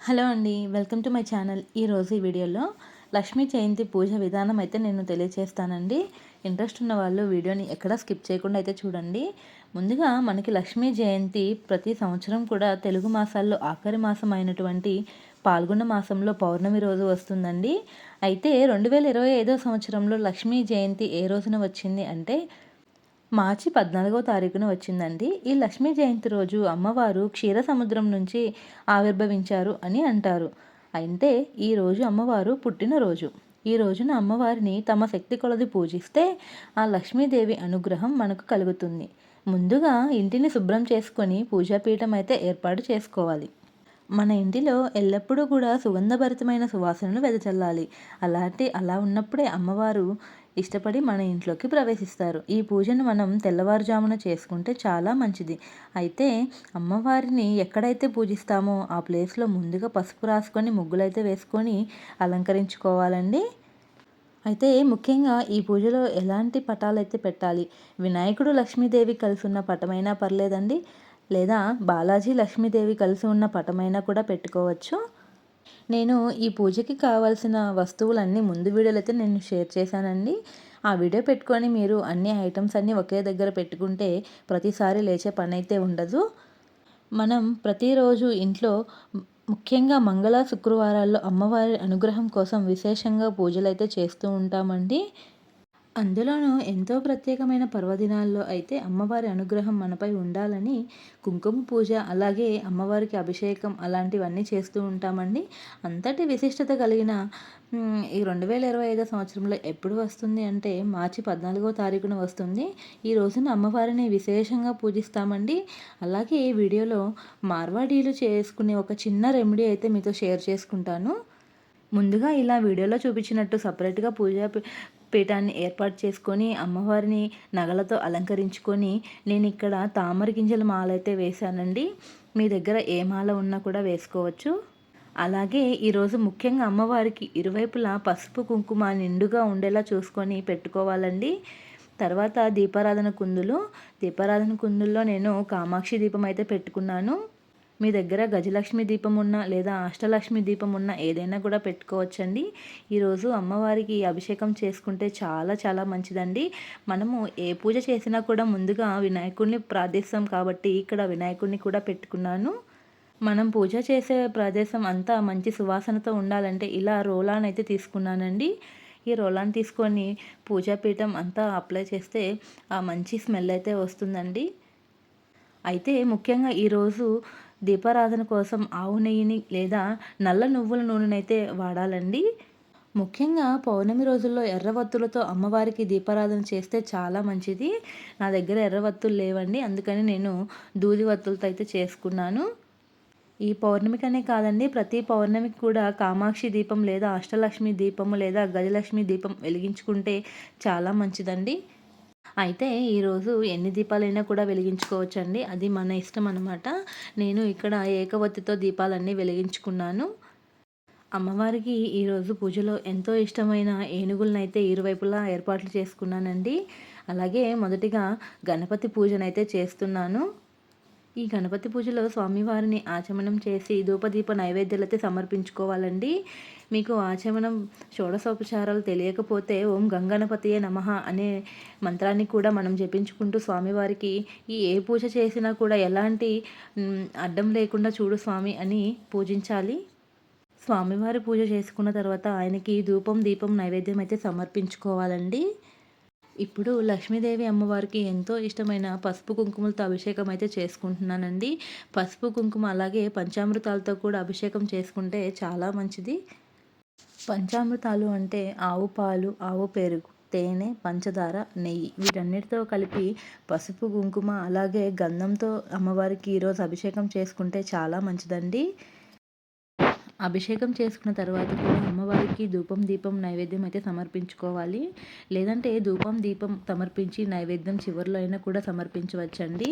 Hello అండి welcome to my channel. ఈరోజు ఈ వీడియోలో లక్ష్మీ జయంతి పూజ విధానం అయితే నేను తెలియజేస్తానండి ఇంట్రెస్ట్ ఉన్న వాళ్ళు వీడియోని ఎక్కడ స్కిప్ చేయకుండా అయితే చూడండి. ముందుగా మనకి లక్ష్మీ జయంతి ప్రతి సంవత్సరం కూడా తెలుగు మాసాల్లో ఆఖరి మాసం అయినటువంటి పాల్గొన్న మాసంలో పౌర్ణమి రోజు వస్తుందండి. అయితే రెండు వేల ఇరవై ఐదో సంవత్సరంలో లక్ష్మీ జయంతి ఏ రోజున వచ్చింది అంటే మార్చి పద్నాలుగో తారీఖున వచ్చిందండి. ఈ లక్ష్మీ జయంతి రోజు అమ్మవారు క్షీర సముద్రం నుంచి ఆవిర్భవించారు అని అంటారు. అయితే ఈరోజు అమ్మవారు పుట్టినరోజు ఈ రోజున అమ్మవారిని తమ శక్తి కొలది పూజిస్తే ఆ లక్ష్మీదేవి అనుగ్రహం మనకు కలుగుతుంది. ముందుగా ఇంటిని శుభ్రం చేసుకొని పూజాపీఠం అయితే ఏర్పాటు చేసుకోవాలి. మన ఇంటిలో ఎల్లప్పుడూ కూడా సుగంధభరితమైన సువాసనలు వెదచల్లాలి అలాంటి అలా ఉన్నప్పుడే అమ్మవారు ఇష్టపడి మన ఇంట్లోకి ప్రవేశిస్తారు. ఈ పూజను మనం తెల్లవారుజామున చేసుకుంటే చాలా మంచిది. అయితే అమ్మవారిని ఎక్కడైతే పూజిస్తామో ఆ ప్లేస్లో ముందుగా పసుపు రాసుకొని ముగ్గులైతే వేసుకొని అలంకరించుకోవాలండి. అయితే ముఖ్యంగా ఈ పూజలో ఎలాంటి పటాలైతే పెట్టాలి? వినాయకుడు లక్ష్మీదేవి కలిసి ఉన్న పటమైనా పర్లేదండి? లేదా బాలాజీ లక్ష్మీదేవి కలిసి ఉన్న పటమైనా కూడా పెట్టుకోవచ్చు? నేను ఈ పూజకి కావాల్సిన వస్తువులన్నీ ముందు వీడియోలో అయితే నేను షేర్ చేశానండి. ఆ వీడియో పెట్టుకొని మీరు అన్ని ఐటమ్స్ అన్నీ ఒకే దగ్గర పెట్టుకుంటే ప్రతిసారి లేచే పని అయితే ఉండదు. మనం ప్రతిరోజు ఇంట్లో ముఖ్యంగా మంగళ శుక్రవారాల్లో అమ్మవారి అనుగ్రహం కోసం విశేషంగా పూజలు అయితే చేస్తూ ఉంటామండి. అందులోనూ ఎంతో ప్రత్యేకమైన పర్వదినాల్లో అయితే అమ్మవారి అనుగ్రహం మనపై ఉండాలని కుంకుమ పూజ అలాగే అమ్మవారికి అభిషేకం అలాంటివన్నీ చేస్తూ ఉంటామండి. అంతటి విశిష్టత కలిగిన ఈ రెండు వేల ఇరవై ఐదో సంవత్సరంలో ఎప్పుడు వస్తుంది అంటే మార్చి పద్నాలుగో తారీఖున వస్తుంది. ఈ రోజున అమ్మవారిని విశేషంగా పూజిస్తామండి. అలాగే వీడియోలో మార్వాడీలు చేసుకునే ఒక చిన్న రెమెడీ అయితే మీతో షేర్ చేసుకుంటాను. ముందుగా ఇలా వీడియోలో చూపించినట్టు సపరేట్గా పూజా పీఠాన్ని ఏర్పాటు చేసుకొని అమ్మవారిని నగలతో అలంకరించుకొని నేను ఇక్కడ తామర గింజల మాల అయితే వేశానండి. మీ దగ్గర ఏ మాల ఉన్నా కూడా వేసుకోవచ్చు. అలాగే ఈరోజు ముఖ్యంగా అమ్మవారికి ఇరువైపులా పసుపు కుంకుమ నిండుగా ఉండేలా చూసుకొని పెట్టుకోవాలండి. తర్వాత దీపారాధన కుందులు. దీపారాధన కుందుల్లో నేను కామాక్షి దీపం అయితే పెట్టుకున్నాను. మీ దగ్గర గజలక్ష్మి దీపం ఉన్న లేదా అష్టలక్ష్మి దీపం ఉన్న ఏదైనా కూడా పెట్టుకోవచ్చండి. ఈరోజు అమ్మవారికి అభిషేకం చేసుకుంటే చాలా చాలా మంచిదండి. మనము ఏ పూజ చేసినా కూడా ముందుగా వినాయకుడిని ప్రార్థిస్తాం కాబట్టి ఇక్కడ వినాయకుడిని కూడా పెట్టుకున్నాను. మనం పూజ చేసే ప్రదేశం అంతా మంచి సువాసనతో ఉండాలంటే ఇలా రోలాన్ అయితే తీసుకున్నానండి. ఈ రోలాన్ తీసుకొని పూజాపీఠం అంతా అప్లై చేస్తే ఆ మంచి స్మెల్ అయితే వస్తుందండి. అయితే ముఖ్యంగా ఈరోజు దీపారాధన కోసం ఆవు నెయ్యిని లేదా నల్ల నువ్వుల నూనెనైతే వాడాలండి. ముఖ్యంగా పౌర్ణమి రోజుల్లో ఎర్రవత్తులతో అమ్మవారికి దీపారాధన చేస్తే చాలా మంచిది. నా దగ్గర ఎర్రవత్తులు లేవండి అందుకని నేను దూది వత్తులతో అయితే చేసుకున్నాను. ఈ పౌర్ణమికనే కాదండి ప్రతి పౌర్ణమికి కూడా కామాక్షి దీపం లేదా అష్టలక్ష్మి దీపము లేదా గజలక్ష్మి దీపం వెలిగించుకుంటే చాలా మంచిదండి. అయితే ఈరోజు ఎన్ని దీపాలైనా కూడా వెలిగించుకోవచ్చండి. అది మన ఇష్టం అనమాట నేను ఇక్కడ ఏకవత్తితో దీపాలన్నీ వెలిగించుకున్నాను. అమ్మవారికి ఈరోజు పూజలో ఎంతో ఇష్టమైన ఏనుగులనైతే ఇరువైపులా ఏర్పాట్లు చేసుకున్నానండి. అలాగే మొదటిగా గణపతి పూజనైతే చేస్తున్నాను. ఈ గణపతి పూజలో స్వామివారిని ఆచమనం చేసి ధూపదీప నైవేద్యాలైతే సమర్పించుకోవాలండి. మీకు ఆచమనం షోడశోపచారాలు తెలియకపోతే ఓం గంగణపతియే నమ అనే మంత్రాన్ని కూడా మనం జపించుకుంటూ స్వామివారికి ఈ ఏ పూజ చేసినా కూడా ఎలాంటి అడ్డం లేకుండా చూడు స్వామి అని పూజించాలి. స్వామివారి పూజ చేసుకున్న తర్వాత ఆయనకి ధూపం దీపం నైవేద్యం అయితే సమర్పించుకోవాలండి. ఇప్పుడు లక్ష్మీదేవి అమ్మవారికి ఎంతో ఇష్టమైన పసుపు కుంకుమలతో అభిషేకం అయితే చేసుకుంటున్నానండి. పసుపు కుంకుమ అలాగే పంచామృతాలతో కూడా అభిషేకం చేసుకుంటే చాలా మంచిది. పంచామృతాలు అంటే ఆవు పాలు ఆవు పెరుగు తేనె పంచదార నెయ్యి వీటన్నిటితో కలిపి పసుపు కుంకుమ అలాగే గంధంతో అమ్మవారికి ఈరోజు అభిషేకం చేసుకుంటే చాలా మంచిదండి. అభిషేకం చేసుకున్న తర్వాత కూడా అమ్మవారికి ధూపం దీపం నైవేద్యం అయితే సమర్పించుకోవాలి. లేదంటే ధూపం దీపం సమర్పించి నైవేద్యం చివరిలో అయినా కూడా సమర్పించవచ్చండి.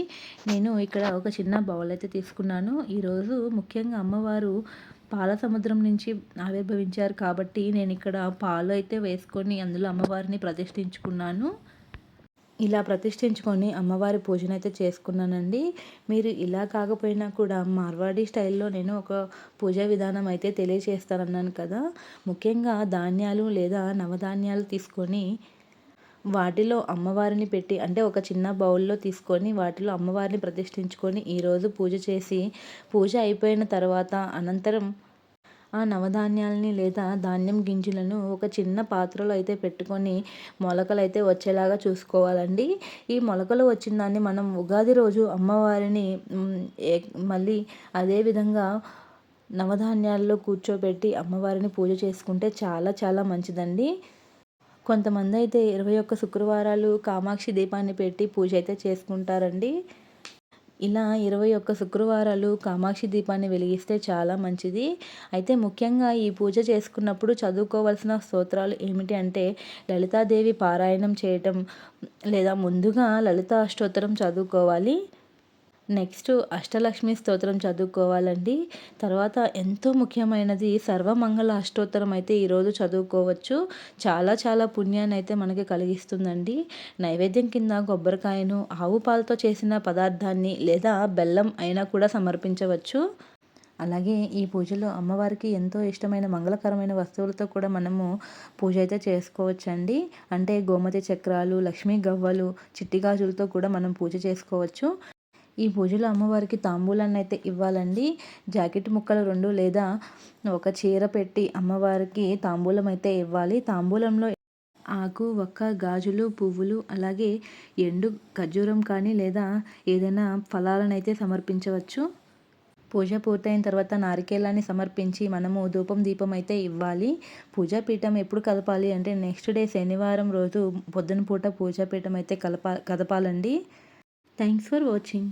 నేను ఇక్కడ ఒక చిన్న బౌల్ అయితే తీసుకున్నాను. ఈరోజు ముఖ్యంగా అమ్మవారు పాల సముద్రం నుంచి ఆవిర్భవించారు కాబట్టి నేను ఇక్కడ పాలు అయితే వేసుకొని అందులో అమ్మవారిని ప్రతిష్ఠించుకున్నాను. ఇలా ప్రతిష్ఠించుకొని అమ్మవారి పూజనైతే చేసుకున్నానండి. మీరు ఇలా కాకపోయినా కూడా మార్వాడి స్టైల్లో నేను ఒక పూజా విధానం అయితే తెలియచేస్తానన్నాను కదా. ముఖ్యంగా ధాన్యాలు లేదా నవధాన్యాలు తీసుకొని వాటిలో అమ్మవారిని పెట్టి అంటే ఒక చిన్న బౌల్లో తీసుకొని వాటిలో అమ్మవారిని ప్రతిష్ఠించుకొని ఈరోజు పూజ చేసి పూజ అయిపోయిన తర్వాత అనంతరం ఆ నవధాన్యాలని లేదా ధాన్యం గింజలను ఒక చిన్న పాత్రలో అయితే పెట్టుకొని మొలకలు అయితే వచ్చేలాగా చూసుకోవాలండి. ఈ మొలకలు వచ్చిన దాన్ని మనం ఉగాది రోజు అమ్మవారిని మళ్ళీ అదే విధంగా నవధాన్యాల్లో కూర్చోబెట్టి అమ్మవారిని పూజ చేసుకుంటే చాలా చాలా మంచిదండి. కొంతమంది అయితే ఇరవై ఒక్క శుక్రవారాలు కామాక్షి దీపాన్ని పెట్టి పూజ అయితే చేసుకుంటారండి. ఇలా ఇరవై ఒక్క శుక్రవారాలు కామాక్షి దీపాన్ని వెలిగిస్తే చాలా మంచిది. అయితే ముఖ్యంగా ఈ పూజ చేసుకున్నప్పుడు చదువుకోవాల్సిన స్తోత్రాలు ఏమిటి అంటే లలితాదేవి పారాయణం చేయటం లేదా ముందుగా లలిత అష్టోత్తరం చదువుకోవాలి. నెక్స్ట్ అష్టలక్ష్మి స్తోత్రం చదువుకోవాలండి. తర్వాత ఎంతో ముఖ్యమైనది సర్వమంగళ అష్టోత్తరం అయితే ఈరోజు చదువుకోవచ్చు. చాలా చాలా పుణ్యాన్ని అయితే మనకి కలిగిస్తుందండి. నైవేద్యం కింద కొబ్బరికాయను ఆవు పాలతో చేసిన పదార్థాన్ని లేదా బెల్లం అయినా కూడా సమర్పించవచ్చు. అలాగే ఈ పూజలో అమ్మవారికి ఎంతో ఇష్టమైన మంగళకరమైన వస్తువులతో కూడా మనము పూజ అయితే చేసుకోవచ్చండి. అంటే గోమతి చక్రాలు లక్ష్మీ గవ్వలు చిట్టి గాజులతో కూడా మనం పూజ చేసుకోవచ్చు. ఈ పూజలో అమ్మవారికి తాంబూలాన్ని అయితే ఇవ్వాలండి. జాకెట్ ముక్కలు రెండు లేదా ఒక చీర పెట్టి అమ్మవారికి తాంబూలం అయితే ఇవ్వాలి. తాంబూలంలో ఆకు ఒక్క గాజులు పువ్వులు అలాగే ఎండు ఖర్జూరం కానీ లేదా ఏదైనా ఫలాలను అయితే సమర్పించవచ్చు. పూజ పూర్తయిన తర్వాత నారికేలాన్ని సమర్పించి మనము ధూపం దీపం అయితే ఇవ్వాలి పూజాపీఠం ఎప్పుడు కదపాలి అంటే నెక్స్ట్ డే శనివారం రోజు పొద్దున పూట పూజాపీఠం అయితే కలపా కదపాలండి. Thanks for watching.